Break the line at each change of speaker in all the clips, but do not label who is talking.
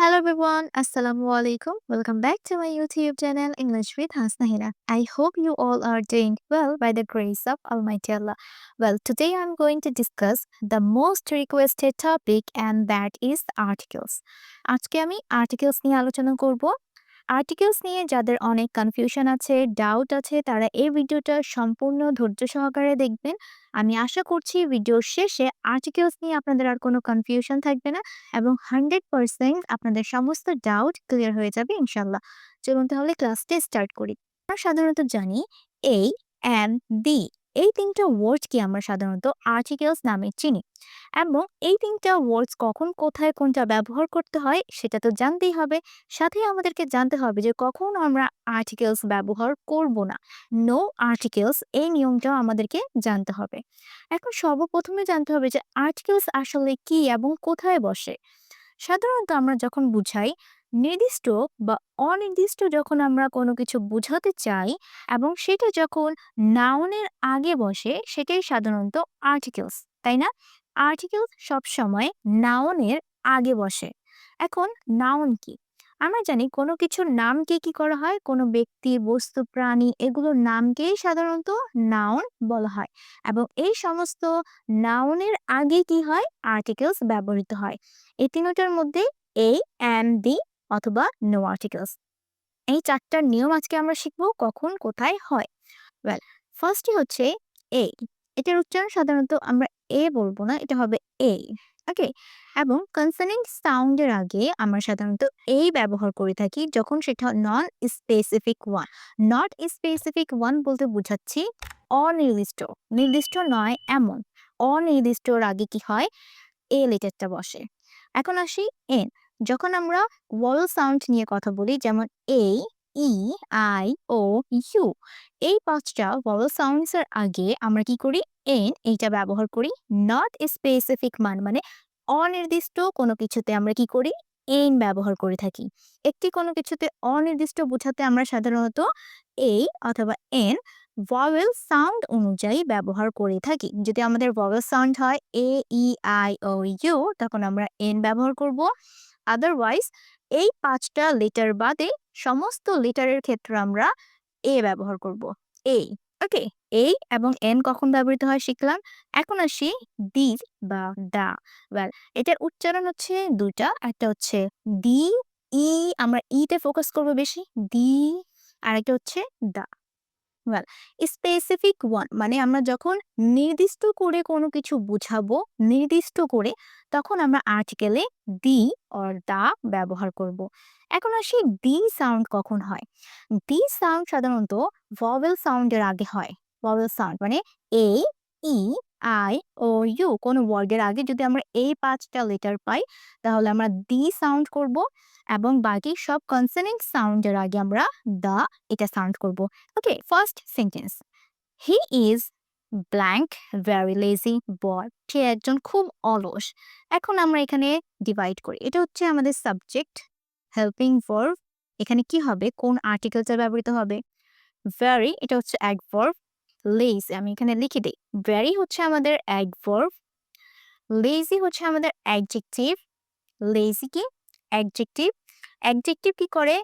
Hello everyone, Assalamu alaikum. Welcome back to my YouTube channel English with Hasnahira. I hope you all are doing well by the grace of Almighty Allah. Well, today I'm going to discuss the most requested topic and that is articles. আজকে আমি articles নিয়ে আলোচনা করব articles নিয়ে যাদের অনেক confusion আছে doubt আছে, তারা এই ভিডিওটা সম্পূর্ণ ধৈর্য সহকারে দেখবেন। আমি আশা করছি ভিডিওর শেষে আর্টিকেলস নিয়ে আপনাদের আর কোনো কনফিউশন থাকবে না এবং হান্ড্রেড পারসেন্ট আপনাদের সমস্ত ডাউট ক্লিয়ার হয়ে যাবে ইনশাল্লাহ চলুন তাহলে ক্লাসটা স্টার্ট করি। আমরা সাধারণত জানি এই অ্যান্ড দি এই তিনটা ওয়ার্ডকে আমরা সাধারণত আর্টিকেলস নামে চিনি এবং এই তিনটা ওয়ার্ডস কখন, কোথায়, কোনটা ব্যবহার করতে হয় সেটা তো জানতেই হবে। সাথে আমাদেরকে জানতে হবে যে কখন আমরা আর্টিকেলস ব্যবহার করব না। নো আর্টিকেলস এই নিয়মটাও আমাদেরকে জানতে হবে। এখন সর্বপ্রথমে জানতে হবে যে আর্টিকেলস আসলে কি এবং কোথায় বসে? সাধারণত আমরা যখন বুঝাই নির্দিষ্ট বা অনির্দিষ্ট যখন আমরা কোনো কিছু বোঝাতে চাই এবং সেটা যখন নাউনের আগে বসে, সেটাই সাধারণত আর্টিকেলস তাই না? আর্টিকেলস সবসময় নাউনের আগে বসে। এখন নাউন কি? আমরা জানি কোনো কিছুর নামকে কি করা হয়? কোনো ব্যক্তি, বস্তু, প্রাণী, এগুলোর নামকেই সাধারণত নাউন বলা হয়। এবং এই সমস্ত নাউনের আগে কি হয়? আর্টিকেলস ব্যবহৃত হয়। এই তিনটার মধ্যে এই অ্যান্ড দি অথবা নো আর্টিকেলস এই চারটার নিয়ম আজকে আমরা শিখব কখন কোথায় হয়। ওয়েল ফার্স্টই হচ্ছে এ এটার উচ্চারণ সাধারণত আমরা এ বলব না, এটা হবে এ ওকে এবং কনসার্নিং সাউন্ডের আগে আমরা সাধারণত এই ব্যবহার করে থাকি যখন সেটা non specific one not specific one বলতে বোঝাচ্ছি অনির্দিষ্ট। নির্দিষ্ট নয়, এমন। অনির্দিষ্টর আগে কি হয়? এ লেটারটা বসে। এখন আসি এন যখন আমরা ওয়াল সাউন্ড নিয়ে কথা বলি, যেমন এ ই আই ও ইউ এই পাঁচটা ওয়াল সাউন্ডস এর আগে আমরা কি করি? এন এইটা ব্যবহার করি। নট স্পেসিফিক মান মানে অনির্দিষ্ট কোনো কিছুতে আমরা কি করি? এন ব্যবহার করে থাকি। একটি কোনো কিছুতে অনির্দিষ্ট বোঝাতে আমরা সাধারণত এই অথবা এন ভয়েল সাউন্ড অনুযায়ী ব্যবহার করে থাকি। যদি আমাদের ভয়েল সাউন্ড হয় এ ই আই ও ইউ তখন আমরা এন ব্যবহার করব। আদারওয়াইজ এই পাঁচটা লেটার বাদে সমস্ত লেটারের ক্ষেত্রে আমরা এ ব্যবহার করব। এ ওকে এই এবং এন কখন ব্যবহৃত হয় শিখলাম। এখন আসি দি বা দা ওয়েল এটার উচ্চারণ হচ্ছে দুইটা, একটা হচ্ছে দি, ই, আমরা ইতে ফোকাস করব বেশি, দি, আর একটা হচ্ছে দা ওয়েল স্পেসিফিক ওয়ান মানে আমরা যখন নির্দিষ্ট করে কোনো কিছু বুঝাবো, নির্দিষ্ট করে, তখন আমরা আর্টিকেলে দি অর দা ব্যবহার করব। এখন আসি দি সাউন্ড কখন হয়? দি সাউন্ড সাধারণত ভবেল সাউন্ডের আগে হয়। ভবেল সাউন্ড মানে এ ই আই ও ইউ কোনো ওয়ার্ডের আগে যদি আমরা এই পাঁচটা লেটার পাই, তাহলে আমরা দি সাউন্ড করব। এবং বাকি সব কনসেনেন্ট সাউন্ডের আগে আমরা দা এটা সাউন্ড করব। Okay first sentence he is blank very lazy boy সে একজন খুব অলস। এখন আমরা এখানে ডিভাইড করি। এটা হচ্ছে আমাদের সাবজেক্ট হেল্পিং ভার্ভ এখানে কি হবে? কোন আর্টিকেলটা ব্যবহৃত হবে? ভেরি এটা হচ্ছে অ্যাডভার্ভ লেজ আমি এখানে লিখে দিই। ভেরি হচ্ছে আমাদের অ্যাডভার্ভ লেজি হচ্ছে আমাদের অ্যাডজেক্টিভ লেজি কি? অ্যাডজেক্টিভ অ্যাডজেক্টিভ কি করে?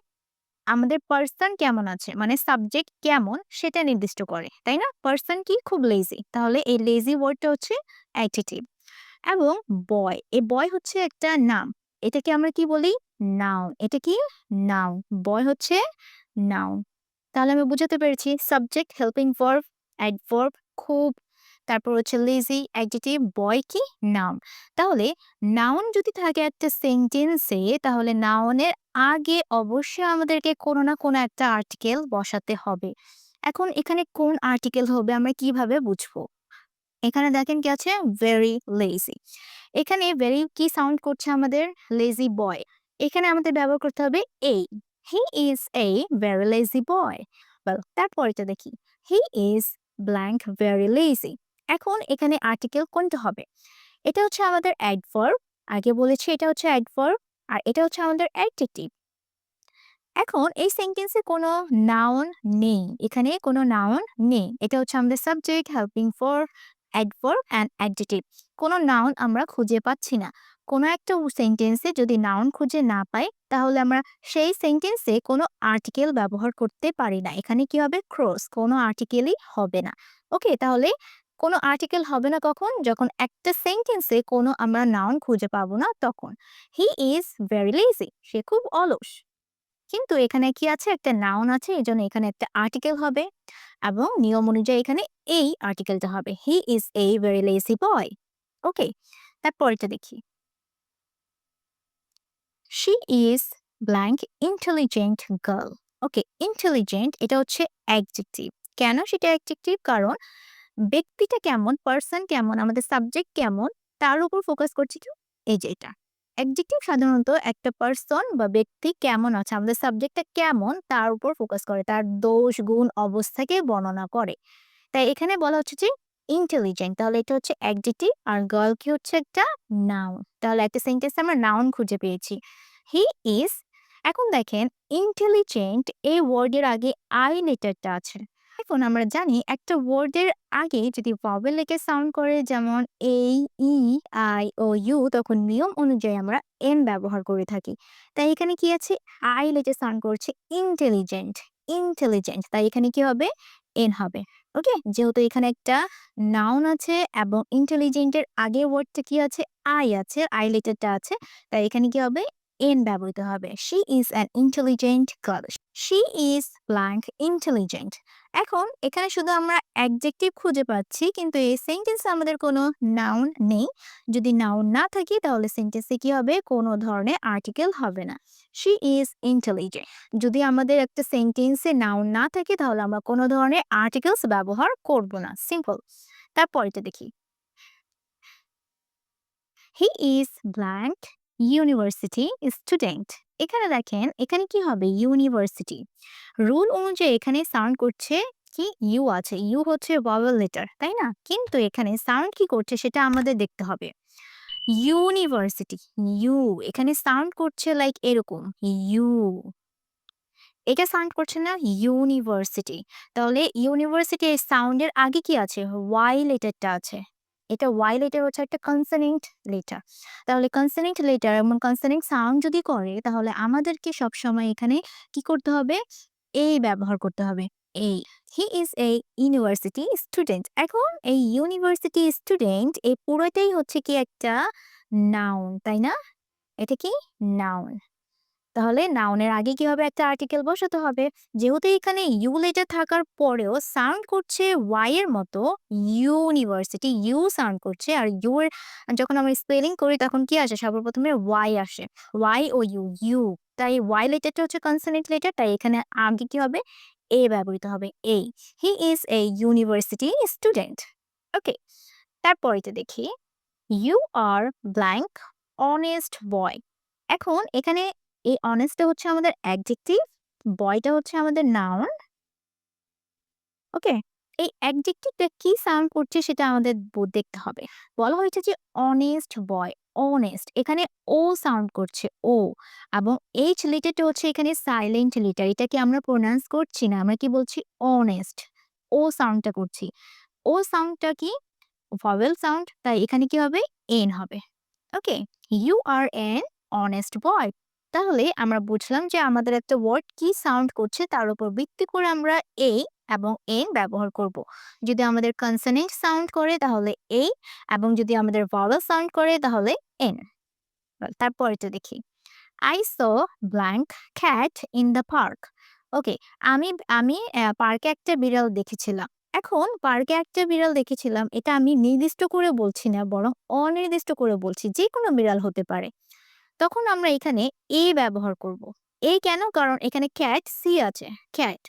আমাদের পার্সন কেমন আছে? মানে সাবজেক্ট কেমন? সেটা নির্দিষ্ট করে, তাই না? পার্সন কি? খুব লেজি তাহলে এই লেজি ওয়ার্ডটা হচ্ছে অ্যাটিটিভ এবং বয় এই বয় হচ্ছে একটা নাম এটাকে আমরা কি বলি? নাউন এটা কি? নাউন বয় হচ্ছে নাউন তাহলে আমি বুঝাতে পেরেছি সাবজেক্ট হেল্পিং ভার্ব অ্যাডভার্ব খুব তারপর হচ্ছে লেজি অ্যাডজেটিভ বয় কি? নাউন তাহলে নাউন যদি থাকে একটা সেন্টেন্সে তাহলে নাউনের আগে অবশ্যই আমাদেরকে কোনো না কোনো একটা আর্টিকেল বসাতে হবে। এখন এখানে কোন আর্টিকেল হবে আমরা কীভাবে বুঝব? এখানে দেখেন কি আছে? ভেরি লেজি এখানে ভেরি কি সাউন্ড করছে আমাদের? লেজি বয় এখানে আমাদের ব্যবহার করতে হবে এই he is a very lazy boy তারপরটা দেখি। He is blank very lazy এখন এখানে আর্টিকেল কোনটা হবে? এটা হচ্ছে আমাদের অ্যাডভার্ব আগে বলেছি এটা হচ্ছে অ্যাডভার্ব আর এটা হচ্ছে আমাদের অ্যাডজেক্টিভ এখন এই সেন্টেন্সে কোনো নাউন নেই, এখানে কোনো নাউন নেই, এটা হচ্ছে আমাদের subject helping for adverb and adjective কোনো নাউন আমরা খুঁজে পাচ্ছি না। কোনো একটা সেন্টেন্সে যদি নাউন খুঁজে না পাই, তাহলে আমরা সেই সেন্টেন্সে কোনো আর্টিকেল ব্যবহার করতে পারি না। এখানে কি হবে? ক্রস কোনো আর্টিকেলই হবে না। ওকে তাহলে কোনো আর্টিকেল হবে না কখন? যখন একটা সেন্টেন্সে কোনো আমরা নাউন খুঁজে পাবো না তখন। হি ইজ ভেরি লেজি সে খুব অলস। কিন্তু এখানে কি আছে? একটা নাউন আছে এই জন্য এখানে একটা আর্টিকেল হবে। এবং নিয়ম অনুযায়ী এখানে এই আর্টিকেলটা হবে। He is a very lazy boy okay তারপরেটা দেখি। She is blank intelligent girl okay intelligent এটা হচ্ছে অ্যাডজেক্টিভ কেন সেটা অ্যাডজেক্টিভ কারণ ব্যক্তিটা কেমন পার্সন কেমন, আমাদের সাবজেক্ট কেমন, তার উপর ফোকাস করছি কি এই যে এটা। অ্যাডজেক্টিভ সাধারণত একটা পার্সন বা ব্যক্তি কেমন আছে, আমাদের সাবজেক্টটা কেমন, তার উপর ফোকাস করে, তার দোষ, গুণ, অবস্থাকে বর্ণনা করে। তাই এখানে বলা হচ্ছে যে ইন্টেলিজেন্ট তাহলে এটা হচ্ছে অ্যাডজেক্টিভ আর গার্ল কি হচ্ছে একটা নাউন তাহলে একটা সেন্টেন্সে আমরা নাউন খুঁজে পেয়েছি। হি ইজ এখন দেখেন ইন্টেলিজেন্ট এই ওয়ার্ডের আগে আই লেটারটা আছে। এখন আমরা জানি একটা ওয়ার্ডের আগে যদি ভয়েল লেগে সাউন্ড করে যেমন এ ই আই ও ইউ তখন নিয়ম অনুযায়ী আমরা এন ব্যবহার করে থাকি। তাই এখানে কি আছে? আই লেটে সাউন্ড করছে ইন্টেলিজেন্ট ইন্টেলিজেন্ট তাই এখানে কি হবে? এন হবে। ওকে যেহেতু এখানে একটা নাউন আছে এবং ইন্টেলিজেন্টের আগে ওয়ার্ডটা কি আছে? আই আছে আই লেটারটা আছে, তাই এখানে কি হবে? এন ব্যবহৃত হবে। She is an intelligent girl she is blank intelligent এখন এখানে শুধু আমরা অ্যাডজেক্টিভ খুঁজে পাচ্ছি, কিন্তু এই সেন্টেন্সে আমাদের কোনো নাউন নেই। যদি নাউন না থাকে, তাহলে সেন্টেন্সে কি হবে? কোনো ধরনের আর্টিকেল হবে না। শি ইজ ইন্টেলিজেন্ট যদি আমাদের একটা সেন্টেন্সে নাউন না থাকে, তাহলে আমরা কোনো ধরনের আর্টিকেলস ব্যবহার করব না। সিম্পল তারপরেটা দেখি। He is blank university student এখানে দেখেন, এখানে কি হবে? ইউনিভার্সিটি রুল অনুযায়ী এখানে সাউন্ড করছে কি? ইউ আছে। ইউ হচ্ছে ভাওয়েল লেটার তাই না? কিন্তু এখানে সাউন্ড কি করছে সেটা আমাদের দেখতে হবে। ইউনিভার্সিটি ইউ এখানে সাউন্ড করছে লাইক এরকম। ইউ এটা সাউন্ড করছে না? ইউনিভার্সিটি তাহলে ইউনিভার্সিটি সাউন্ডের আগে কি আছে? ওয়াই লেটারটা আছে। এটা ওয়াই লেটার হচ্ছে একটা কনসনেন্ট লেটার তাহলে কনসনেন্ট লেটার এবং কনসনেন্ট সাউন্ড যদি করে, তাহলে আমাদেরকে সবসময় এখানে কি করতে হবে? এই ব্যবহার করতে হবে। এই he is a university student এখন এই ইউনিভার্সিটি স্টুডেন্ট এই পুরোটাই হচ্ছে কি একটা নাউন তাই না? এটা কি? নাউন তাহলে নাউনের আগে কি হবে একটা আর্টিকেল বসাতে হবে? যেহেতু এখানে ইউ লেটার থাকার পরেও সাউন্ড করছে ওয়াই এর মতো ইউনিভার্সিটি ইউ সাউন্ড করছে আর ইউ এর যখন আমরা স্পেলিং করি তখন কি আসে? সর্বপ্রথমে ওয়াই আসে। ওয়াই ও ইউ ইউ তাই ওয়াই লেটারটা হচ্ছে কনসনেন্ট লেটার, তাই এখানে আগে কি হবে? এ ব্যবহৃত হবে। এই he is a university student okay তারপরেতে দেখি। You are blank honest boy এখন এখানে এই অনেস্টটা হচ্ছে আমাদের অ্যাডজেক্টিভ বয়টা হচ্ছে আমাদের নাউন ওকে এই অ্যাডজেক্টিভটা কি সাউন্ড করছে সেটা আমাদের দেখতে হবে। বলা হয়েছে যে অনেস্ট বয় অনেস্ট এখানে ও সাউন্ড করছে ও এবং এইচ লিটারটা হচ্ছে এখানে সাইলেন্ট লিটার এটাকে আমরা প্রোনাউন্স করছি না, আমরা কি বলছি অনেস্ট ও সাউন্ডটা করছি। ও সাউন্ডটা কি? ভয়েল সাউন্ড তাই এখানে কি হবে? এন হবে okay you are an honest boy তাহলে আমরা বুঝলাম যে আমাদের একটা ওয়ার্ড কি সাউন্ড করছে, তার উপর ভিত্তি করে আমরা এই এবং এন ব্যবহার করব। যদি আমাদের কনসনেন্ট সাউন্ড করে, তাহলে এ এবং যদি আমাদের ভাওয়েল সাউন্ড করে, তাহলে এন তারপরেটা দেখি। I saw blank cat in the park okay আমি আমি পার্কে একটা বিড়াল দেখেছিলাম। এখন পার্কে একটা বিড়াল দেখেছিলাম, এটা আমি নির্দিষ্ট করে বলছি না, বরং অনির্দিষ্ট করে বলছি যে কোনো বিড়াল হতে পারে। তখন আমরা এখানে এ ব্যবহার করব। এ কেন? কারণ এখানে ক্যাট সি আছে। ক্যাট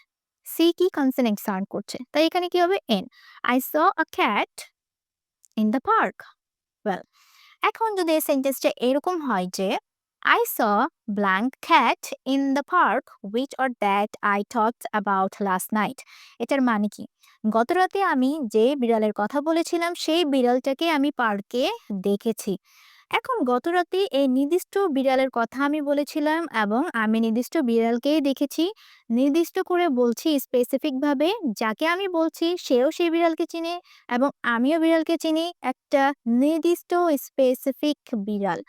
সি কি কনসনেন্ট সাউন্ড করছে। তাই এখানে কি হবে? An I saw cat in the park well এখন যদি এই সেন্টেন্সটা এরকম হয় যে I saw blank cat in the park which or that I thought about last night এটার মানে কি? গত রাতে আমি যে বিড়ালের কথা বলেছিলাম, সেই বিড়ালটাকে আমি পার্কে দেখেছি। এখন গতরাতে এই নির্দিষ্ট বিড়ালের কথা আমি বলেছিলাম এবং আমি নির্দিষ্ট বিড়ালকেই দেখেছি। নির্দিষ্ট করে বলছি স্পেসিফিক ভাবে যাকে আমি বলছি সেও সেই বিড়ালকে চিনে এবং আমিও বিড়ালকে চিনি। একটা নির্দিষ্ট স্পেসিফিক বিড়াল।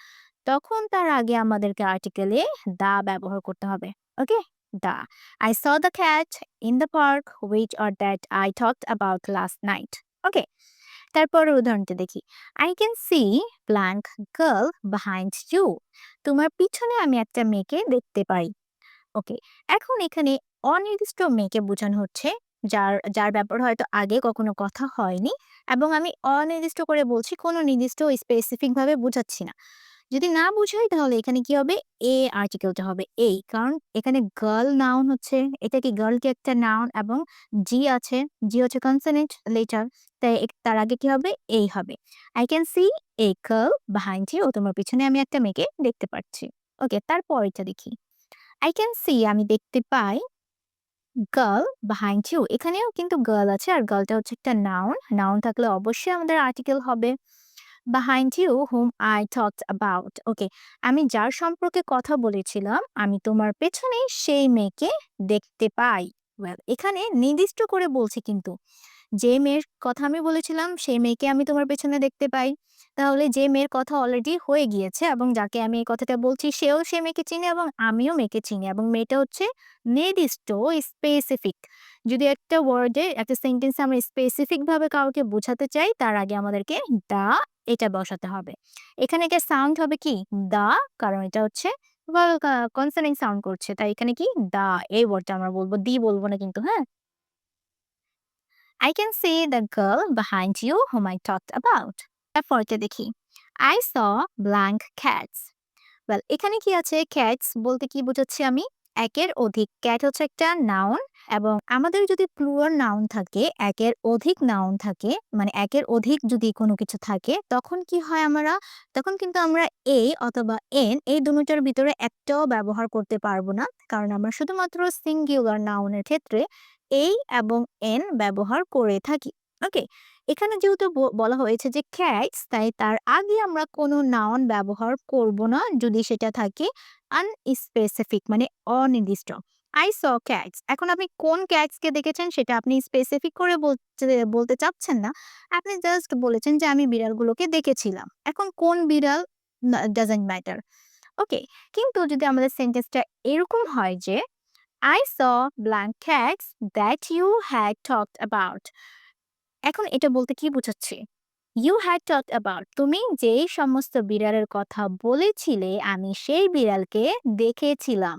তখন তার আগে আমাদেরকে আর্টিকেলে দা ব্যবহার করতে হবে। Okay? The. I the cat in the park which or that I talked about last night. Okay? তারপরের উদাহরণটা দেখি। I can see blank girl behind you তোমার পিছনে আমি একটা মেয়েকে দেখতে পাই। ওকে। এখন এখানে অনির্দিষ্ট মেয়েকে বোঝানো হচ্ছে, যার যার ব্যাপার হয়তো আগে কখনো কথা হয়নি এবং আমি অনির্দিষ্ট করে বলছি, কোনো নির্দিষ্ট স্পেসিফিক ভাবে বোঝাচ্ছি না। যদি না বুঝাই তাহলে এখানে কি হবে? এ আর্টিকেলটা হবে এই। কারণ এখানে গার্ল নাউন হচ্ছে, এটা কি গার্ল কি একটা নাউন এবং জি আছে। জি হচ্ছে কনসোনেন্ট লেটার। তাই তার আগে কি হবে? এই হবে। I can see a girl behind you. তোমার পিছনে আমি একটা মেয়েকে দেখতে পাচ্ছি। ওকে তারপরেরটা দেখি। আই ক্যান সি আমি দেখতে পাই গার্ল behind you. এখানেও কিন্তু গার্ল আছে, আর গার্লটা হচ্ছে একটা নাউন। নাউন থাকলে অবশ্যই আমাদের আর্টিকেল হবে। Behind you whom I talked about okay আমি যার সম্পর্কে কথা বলেছিলাম, আমি তোমার পেছনে সেই মেয়েকে দেখতে পাই। ওয়েল এখানে নির্দিষ্ট করে বলছি কিন্তু। যে মেয়ের কথা আমি বলেছিলাম, সেই মেয়েকে আমি তোমার পেছনে দেখতে পাই। তাহলে যে মেয়ের কথা অলরেডি হয়ে গিয়েছে এবং যাকে আমি এই কথাটা বলছি, সেও সে মেয়েকে চিনে এবং আমিও মেয়েকে চিনি এবং মেয়েটা হচ্ছে নির্দিষ্ট স্পেসিফিক। যদি একটা ওয়ার্ডে একটা সেন্টেন্সে আমরা স্পেসিফিক ভাবে কাউকে বোঝাতে চাই, তার আগে আমাদেরকে দা এটা বসাতে হবে। এখানে একটা সাউন্ড হবে কি? দা কারণ এটা হচ্ছে ওয়াল কা কনসোনেন্ট সাউন্ড করছে। তাই এখানে কি? দা এই ওয়ার্ডটা আমরা বলব। দি বলব না কিন্তু হ্যাঁ? I can see the girl behind you whom I talked about. তারপরটা দেখি। I saw blank cats. Well এখানে কি আছে? ক্যাটস বলতে কি বোঝাচ্ছি আমি? একের অধিক। ক্যাট হচ্ছে একটা নাউন এবং আমাদের যদি প্লুরাল নাউন থাকে, একের অধিক নাউন থাকে, মানে একের অধিক যদি কোনো কিছু থাকে তখন কি হয় আমরা? তখন কিন্তু আমরা এ অথবা এন এই দুটোটার ভিতরে একটাও ব্যবহার করতে পারব না। কারণ আমরা শুধুমাত্র সিঙ্গুলার নাউনের ক্ষেত্রে এই এবং এন ব্যবহার করে থাকি। ওকে? এখানে যেহেতু বলা হয়েছে যে ক্যাটস তাই তার আগে আমরা কোনো নাউন ব্যবহার করব না যদি সেটা থাকে আনস্পেসিফিক মানে অনির্দিষ্ট। I saw cats. এখন আপনি কোন ক্যাটসকে দেখেছেন সেটা আপনি স্পেসিফিক করে বলতে চাচ্ছেন না। আপনি জাস্ট বলেছেন যে আমি বিড়ালগুলোকে দেখেছিলাম। এখন কোন বিড়াল ডাজন্ট ম্যাটার। ওকে? কিন্তু যদি আমাদের সেন্টেন্সটা এরকম হয় যে I saw blank cats that you had talked about. এখন এটা বলতে কি বোঝাচ্ছি? ইউ had টক about, তুমি যেই সমস্ত বিড়ালের কথা বলেছিলে, আমি সেই বিড়ালকে দেখেছিলাম।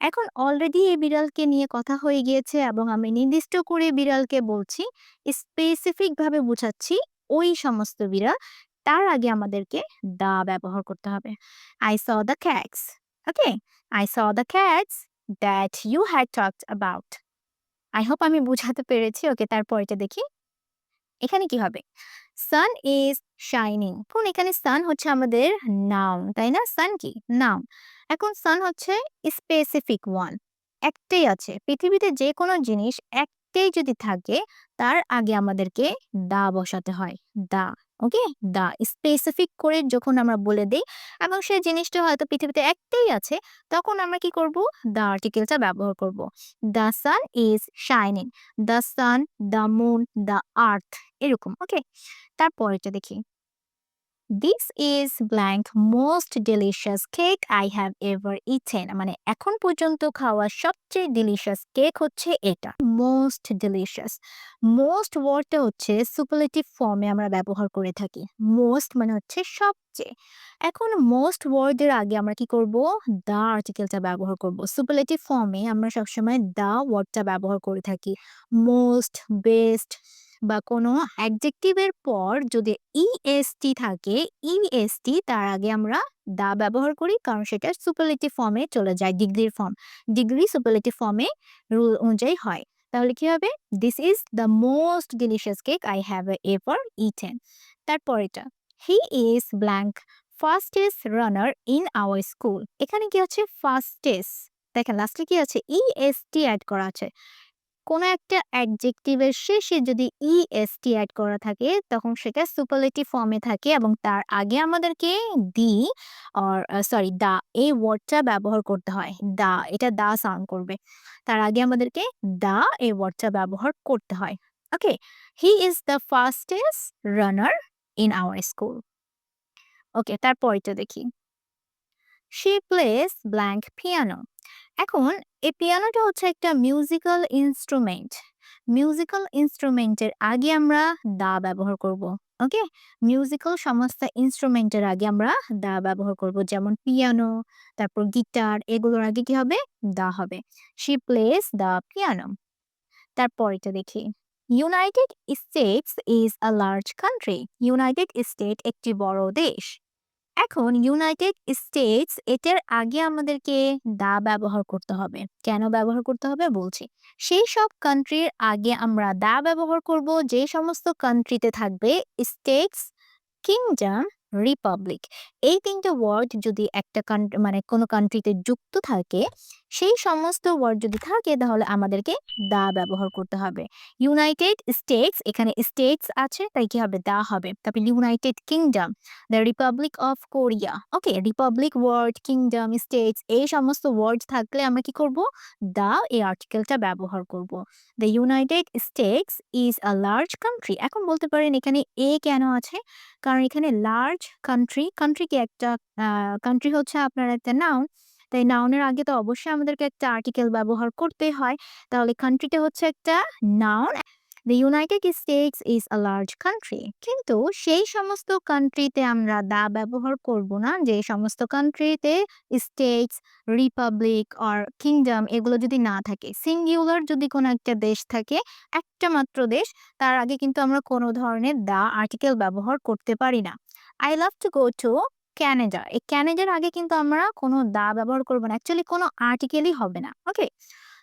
এখন অলরেডি এই বিড়ালকে নিয়ে কথা হয়ে গিয়েছে এবং আমি নির্দিষ্ট করে বিড়ালকে বলছি। স্পেসিফিক ভাবে বুঝাচ্ছি ওই সমস্ত বিড়াল। তার আগে আমাদেরকে দা ব্যবহার করতে হবে। I saw the cats okay? I saw the cats that you had talked about. I hope আমি বুঝাতে পেরেছি। ওকে তারপরেরটা দেখি। এখানে কি হবে? সান ইজ শাইনিং কোন এখানে সান হচ্ছে আমাদের নাম তাই না? সান কি? নাম এখন সান হচ্ছে স্পেসিফিক ওয়ান। একটাই আছে। পৃথিবীতে যে কোনো জিনিস একটাই যদি থাকে, তার আগে আমাদেরকে দা বসাতে হয়। দা। ওকে? দা। স্পেসিফিক করে যখন আমরা বলে দিই এবং সেই জিনিসটা হয়তো পৃথিবীতে একটাই আছে, তখন আমরা কি করব? দা আর্টিকেলটা ব্যবহার করব। The sun is shining the sun the moon the earth এরকম। ওকে? তারপরেটা দেখি। This is blank most delicious cake I have ever eaten. মানে এখন পর্যন্ত খাওয়া সবচেয়ে ডিলিশিয়াস কেক হচ্ছে এটা। Most delicious. মোস্ট ওয়ার্ডটা হচ্ছে সুপারলেটিভ ফর্মে আমরা ব্যবহার করে থাকি। মোস্ট মানে হচ্ছে সবচেয়ে। এখন মোস্ট ওয়ার্ডের আগে আমরা কি করব? দা আর্টিকেলটা ব্যবহার করব। সুপারলেটিভ ফর্মে আমরা সবসময় দা ওয়ার্ডটা ব্যবহার করে থাকি। মোস্ট, বেস্ট বা কোনো অ্যাডজেক্টিভের পর যদি ইএসটি থাকে, ইএসটি তার আগে আমরা দা ব্যবহার করি কারণ সেটা সুপারলেটিভ ফর্মে চলে যায় ডিগ্রির ফর্ম। ডিগ্রি সুপারলেটিভ ফর্মে রুল অনুযায়ী হয়। তাহলে কি হবে? This is This is the most delicious cake I have ever eaten. তারপরেরটা। He is blank fastest runner in our school এখানে কি আছে? ফাস্টেস্ট। দেখেন লাস্টে কি আছে? ইএসটি অ্যাড করা আছে। কোনো একটা অ্যাডজেক্টিভের শেষে যদি ইএসটি অ্যাড করা থাকে, তখন সেটা সুপারলেটিভ ফর্মে থাকে এবং তার আগে আমাদেরকে দি অর সরি দা এই ওয়ার্ডটা ব্যবহার করতে হয়। দা এটা দা সাউন্ড করবে। তার আগে আমাদেরকে দা এই ওয়ার্ডটা ব্যবহার করতে হয়। Okay he is the fastest runner in our school okay তারপরটা দেখি। শি প্লেস ব্ল্যাঙ্ক পিয়ানো এখন এই পিয়ানোটা হচ্ছে একটা মিউজিক্যাল ইনস্ট্রুমেন্ট মিউজিক্যাল ইনস্ট্রুমেন্টের আগে আমরা দা ব্যবহার করব ওকে মিউজিক্যাল সমস্ত ইনস্ট্রুমেন্টের আগে আমরা দা ব্যবহার করব, যেমন পিয়ানো তারপর গিটার এগুলোর আগে কি হবে? দা হবে। শি প্লেস দা পিয়ানো তারপর এটা দেখি। United States is a large country United State একটি বড় দেশ। এখন ইউনাইটেড স্টেটস এটার আগে আমাদেরকে দা ব্যবহার করতে হবে। কেন ব্যবহার করতে হবে বলছি। সেই সব কান্ট্রির আগে আমরা দা ব্যবহার করব, যে সমস্ত কান্ট্রিতে থাকবে স্টেটস কিংডম রিপাবলিক এই তিনটে ওয়ার্ড যদি একটা মানে কোনো কান্ট্রিতে যুক্ত থাকে সেই সমস্ত ওয়ার্ড যদি থাকে, তাহলে আমাদেরকে দা ব্যবহার করতে হবে। ইউনাইটেড স্টেটস এখানে স্টেটস আছে, তাই কি হবে? দা হবে। তারপর United Kingdom the Republic of Korea okay republic word kingdom states এই সমস্ত ওয়ার্ড থাকলে আমরা কি করব? দা এই আর্টিকেলটা ব্যবহার করব। The United States is a large country এখন বলতে পারেন এখানে এ কেন আছে? কারণ এখানে লার্জ কান্ট্রি কান্ট্রি কি একটা কান্ট্রি হচ্ছে আপনার একটা নাউন তাই নাউনের আগে তো অবশ্যই আমাদেরকে একটা আর্টিকেল ব্যবহার করতে হয়। তাহলে কান্ট্রিটা হচ্ছে একটা noun the United States is a large country কিন্তু সেই সমস্ত কান্ট্রিতে আমরা দা ব্যবহার করব না। যে সমস্ত কান্ট্রিতে স্টেটস রিপাবলিক আর কিংডম এগুলো যদি না থাকে সিঙ্গুলার যদি কোনো একটা দেশ থাকে, একটা মাত্র দেশ, তার আগে কিন্তু আমরা কোনো ধরনের দা আর্টিকেল ব্যবহার করতে পারি না। I love to go to Canada এই ক্যানাডার আগে কিন্তু আমরা কোনো দা ব্যবহার করব না। অ্যাকচুয়ালি কোনো আর্টিকেলই হবে না ওকে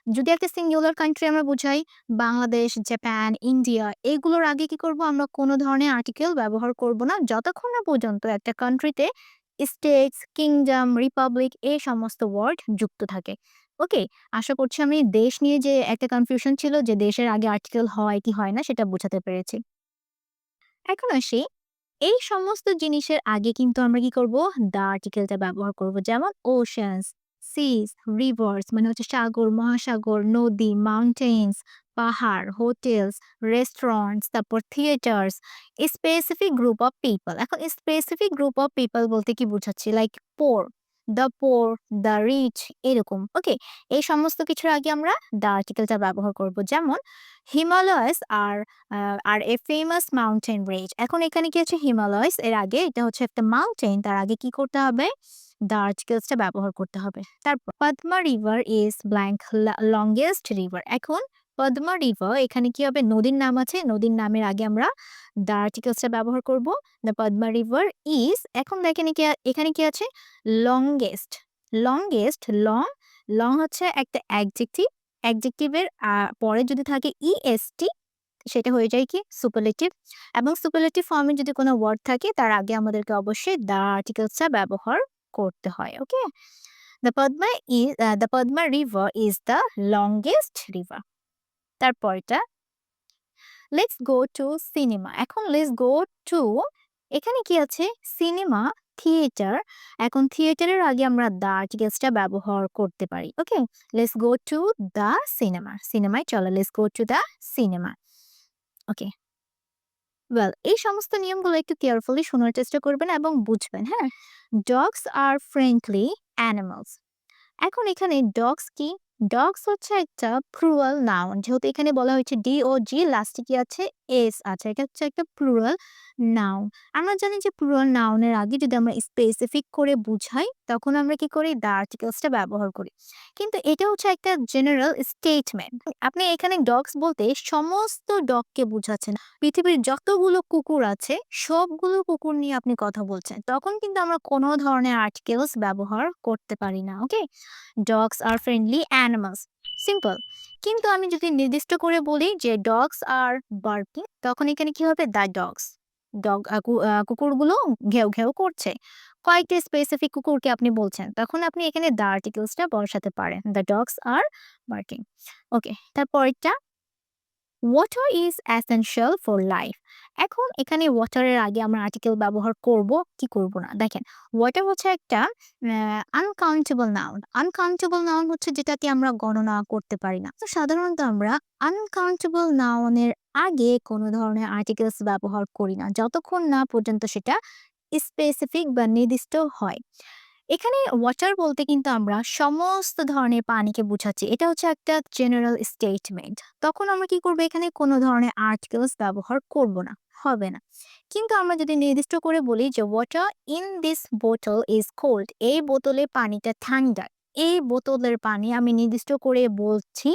যদি একটা সিঙ্গুলার কান্ট্রি আমরা বুঝাই, বাংলাদেশ জাপান ইন্ডিয়া এগুলোর আগে কি করব? আমরা কোনো ধরনের আর্টিকেল ব্যবহার করব না। যতক্ষণ না পর্যন্ত একটা কান্ট্রিতে স্টেটস কিংডম রিপাবলিক এই সমস্ত ওয়ার্ড যুক্ত থাকে ওকে আশা করছি আমি দেশ নিয়ে যে একটা কনফিউশন ছিল যে দেশের আগে আর্টিকেল হয় কি হয় না সেটা বোঝাতে পেরেছি। এখন আসি এই সমস্ত জিনিসের আগে কিন্তু আমরা কি করব? দা আর্টিকেলটা ব্যবহার করব। যেমন ওশানস সিস রিভার্স মানে হচ্ছে সাগর, মহাসাগর, নদী মাউন্টেন্স পাহাড় হোটেলস রেস্টুরেন্টস তারপর theatres specific group of people এখন স্পেসিফিক গ্রুপ অফ পিপল বলতে কি বোঝাচ্ছি? Like poor the poor the rich এরকম। ওকে এই সমস্ত কিছুর আগে আমরা দ্য আর্টিকেলটা ব্যবহার করব। যেমন Himalayas are are a famous mountain range এখন এখানে কি আছে হিমালয়স এর আগে এটা হচ্ছে একটা মাউন্টেন তার আগে কি করতে হবে? দ্য আর্টিকেলসটা ব্যবহার করতে হবে। তারপর Padma river is blank longest river এখন পদ্মা রিভার, এখানে কি হবে? নদীর নাম আছে। নদীর নামের আগে আমরা দ্য আর্টিকেলসটা ব্যবহার করব। দ্য পদ্মা রিভার ইজ এখন দেখেন কি এখানে কি আছে? লংগেস্ট লংগেস্ট লং লং হচ্ছে একটা অ্যাডজেক্টিভ অ্যাডজেক্টিভের পরে যদি থাকে ইএসটি সেটা হয়ে যায় কি? সুপারলেটিভ এবং সুপারলেটিভ ফর্মে যদি কোনো ওয়ার্ড থাকে, তার আগে আমাদেরকে অবশ্যই দ্য আর্টিকেলসটা ব্যবহার করতে হয় okay the Padma is the Padma river is the longest river তারপরটা লেটস গো টু সিনেমা এখন লেটস গো টু এখানে কি আছে? সিনেমা থিয়েটার এখন থিয়েটারের আগে আমরা দ্য আর্টিকেলসটা ব্যবহার করতে পারি okay let's go to the cinema সিনেমায় চলো let's go to the cinema okay well এই সমস্ত নিয়মগুলো একটু কেয়ারফুলি শোনার চেষ্টা করবেন এবং বুঝবেন হ্যাঁ? ডগস আর ফ্রেন্ডলি অ্যানিমালস এখন এখানে ডগস কি? ডগস হচ্ছে একটা প্লুরাল নাউন যেহেতু এখানে বলা হয়েছে ডি ও জি লাস্টে কি আছে? এস আছে। এটা হচ্ছে একটা প্লুরাল নাউন আমরা জানি যে প্লুরাল নাউনের আগে যদি আমরা স্পেসিফিক করে বুঝাই, তখন আমরা কি করি? দ্য আর্টিকেলসটা ব্যবহার করি। কিন্তু এটা হচ্ছে একটা জেনারেল স্টেটমেন্ট আপনি এখানে ডগস বলতে সমস্ত ডগকে বুঝাচ্ছেন। পৃথিবীর যতগুলো কুকুর আছে, সবগুলো কুকুর নিয়ে আপনি কথা বলছেন। তখন কিন্তু আমরা কোনো ধরনের আর্টিকেলস ব্যবহার করতে পারি না okay dogs are friendly animals simple কিন্তু আমি যদি নির্দিষ্ট করে বলি যে ডগস আর বার্কিং তখন এখানে কি হবে? দ্য ডগস ডগ কুকুরগুলো ঘেউ ঘেউ করছে। কয়েকটি স্পেসিফিক কুকুরকে আপনি বলছেন, তখন আপনি এখানে দ্য আর্টিকেলসটা বসাতে পারেন। The dogs are barking okay তারপরটা water is essential for life এখন এখানে ওয়াটারের আগে আমরা আর্টিকেল ব্যবহার করব, কি করব না? দেখেন ওয়াটার হচ্ছে একটা আনকাউন্টেবল নাউন আনকাউন্টেবল নাউন হচ্ছে যেটাকে আমরা গণনা করতে পারি না। তো সাধারণত আমরা আনকাউন্টেবল নাউনের আগে কোনো ধরনের আর্টিকেলস ব্যবহার করি না। যতক্ষণ না পর্যন্ত সেটা স্পেসিফিক বা নির্দিষ্ট হয়। এখানে ওয়াটার বলতে কিন্তু আমরা সমস্ত ধরনের পানিকে বোঝাচ্ছি। এটা হচ্ছে একটা জেনারেল স্টেটমেন্ট তখন আমরা কি করব? এখানে কোনো ধরনের আর্টিকেলস ব্যবহার করব না, হবে না। কিন্তু আমরা যদি নির্দিষ্ট করে বলি যে ওয়াটার ইন দিস বোতল ইজ কোল্ড এই বোতলে পানিটা ঠান্ডা, এই বোতলের পানি আমি নির্দিষ্ট করে বলছি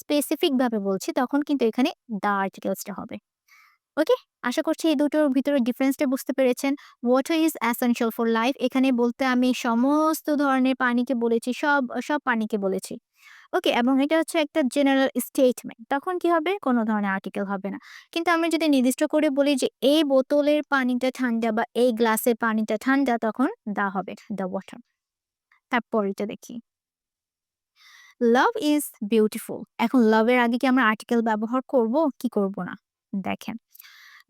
স্পেসিফিক ভাবে বলছি, তখন কিন্তু এখানে দা আর্টিকেলসটা হবে। ওকে? আশা করছি এই দুটোর ভিতরে ডিফারেন্সটা বুঝতে পেরেছেন। Water is essential for life এখানে বলতে আমি সমস্ত ধরনের পানিকে বলেছি, সব সব পানিকে বলেছি। ওকে, এবং এটা হচ্ছে একটা জেনারেল স্টেটমেন্ট তখন কি হবে? কোনো ধরনের আর্টিকেল হবে না। কিন্তু আমরা যদি নির্দিষ্ট করে বলি যে এই বোতলের পানিটা ঠান্ডা বা এই গ্লাসের পানিটা ঠান্ডা, তখন দা হবে দ্য ওয়াটার তারপর এটা দেখি। লাভ ইজ বিউটিফুল এখন লাভের আগে কি আমরা আর্টিকেল ব্যবহার করব? কি করব না? দেখেন।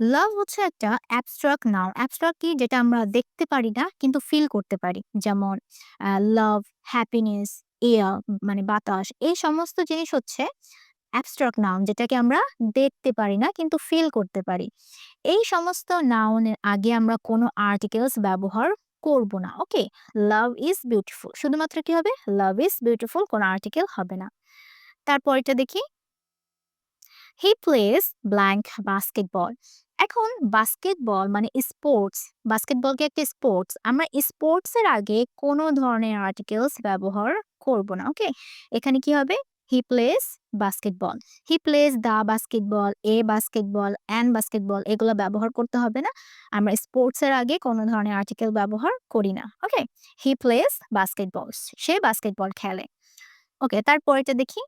লাভ হচ্ছে একটা অ্যাবস্ট্রাক্ট নাউন অ্যাবস্ট্রাক্ট কি? যেটা আমরা দেখতে পারি না, কিন্তু ফিল করতে পারি। যেমন লাভ হ্যাপিনেস এয়ার মানে বাতাস। এই সমস্ত জিনিস হচ্ছে অ্যাবস্ট্রাক্ট নাউন যেটাকে আমরা দেখতে পারি না, কিন্তু ফিল করতে পারি। এই সমস্ত নাউনের আগে আমরা কোনো আর্টিকেলস ব্যবহার করব না ওকে লাভ ইজ বিউটিফুল শুধুমাত্র কি হবে? লাভ ইজ বিউটিফুল কোনো আর্টিকেল হবে না। তারপর এটা দেখি। হি প্লেস ব্ল্যাঙ্ক বাস্কেটবল এখন বাস্কেটবল মানে স্পোর্টস বাস্কেটবলকে একটা স্পোর্টস আমরা স্পোর্টসের আগে কোনো ধরনের আর্টিকেলস ব্যবহার করব না ওকে এখানে কি হবে? He plays basketball he plays the basketball a basketball an basketball এগুলো ব্যবহার করতে হবে না। আমরা স্পোর্টসের আগে কোনো ধরনের আর্টিকেল ব্যবহার করি না ওকে হি প্লেস বাস্কেটবল সে বাস্কেটবল খেলে। ওকে তারপরেটা দেখি।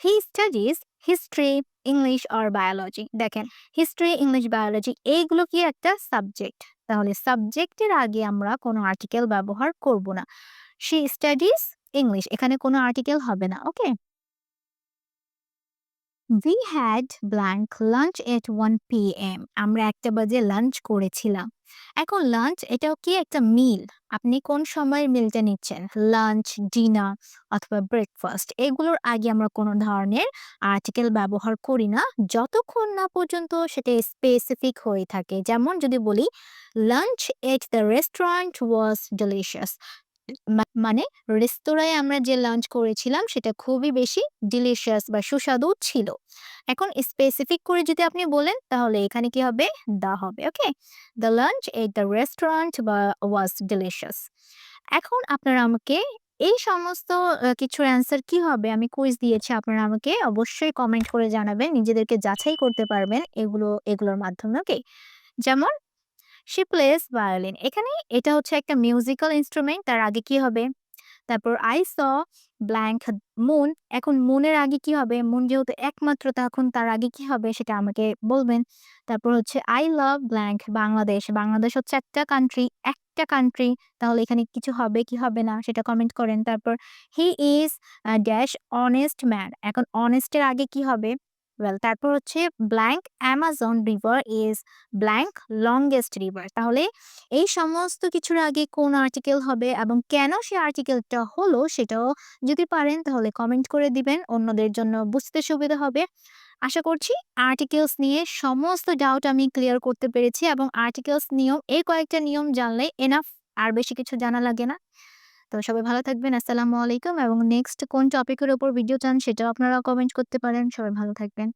হি স্টাডিজ হিস্ট্রি ইংলিশ আর বায়োলজি দেখেন হিস্ট্রি ইংলিশ বায়োলজি এইগুলো কি একটা সাবজেক্ট তাহলে সাবজেক্টের আগে আমরা কোনো আর্টিকেল ব্যবহার করব না। সি স্টাডিজ ইংলিশ এখানে কোনো আর্টিকেল হবে না okay we had blank lunch at one P M আমরা একটা বাজে লাঞ্চ করেছিলাম। এখন লাঞ্চ এটাও কি একটা মিল আপনি কোন সময়ের মিলটা নিচ্ছেন? লাঞ্চ ডিনার অথবা ব্রেকফাস্ট এগুলোর আগে আমরা কোনো ধরনের আর্টিকেল ব্যবহার করি না। যতক্ষণ না পর্যন্ত সেটা স্পেসিফিক হয়ে থাকে। যেমন যদি বলি lunch at the restaurant was delicious মানে রেস্তোরাঁয় আমরা যে লাঞ্চ করেছিলাম সেটা খুবই বেশি ডিলিশিয়াস বা সুস্বাদু ছিল। এখন স্পেসিফিক করে যদি আপনি বলেন, তাহলে এখানে কি হবে? দা হবে okay the lunch at the restaurant বা ওয়াজ ডিলিশিয়াস এখন আপনারা আমাকে এই সমস্ত কিছুর অ্যান্সার কি হবে? আমি কুইজ দিয়েছি, আপনারা আমাকে অবশ্যই কমেন্ট করে জানাবেন, নিজেদেরকে যাচাই করতে পারবেন এগুলো, এগুলোর মাধ্যমে ওকে যেমন শি প্লেস ভায়োলিন। এখানে এটা হচ্ছে একটা মিউজিক্যাল ইনস্ট্রুমেন্ট। তার আগে কি হবে? তারপর আই স ব্ল্যাঙ্ক মুন। এখন মুনের আগে কি হবে? মুন যেহেতু একমাত্র, তখন তার আগে কি হবে সেটা আমাকে বলবেন। তারপর হচ্ছে I love blank Bangladesh. Bangladesh হচ্ছে একটা কান্ট্রি একটা কান্ট্রি তাহলে এখানে কিছু হবে কি হবে না সেটা কমেন্ট করেন। তারপর he is dash honest man এখন অনেস্টের আগে কি হবে? ওয়েল তারপর হচ্ছে blank Amazon river is blank longest river তাহলে এই সমস্ত কিছুর আগে কোন আর্টিকেল হবে এবং কেন সে আর্টিকেলটা হলো সেটাও যদি পারেন তাহলে কমেন্ট করে দিবেন, অন্যদের জন্য বুঝতে সুবিধা হবে। আশা করছি আর্টিকেলস নিয়ে সমস্ত ডাউট আমি ক্লিয়ার করতে পেরেছি এবং আর্টিকেলস নিয়ম, এই কয়েকটা নিয়ম জানলে এনাফ আর বেশি কিছু জানা লাগে না। তো সবাই ভালো থাকবেন, আসসালামু আলাইকুম এবং নেক্সট কোন টপিকের ওপর ভিডিও চান সেটাও আপনারা কমেন্ট করতে পারেন। সবাই ভালো থাকবেন।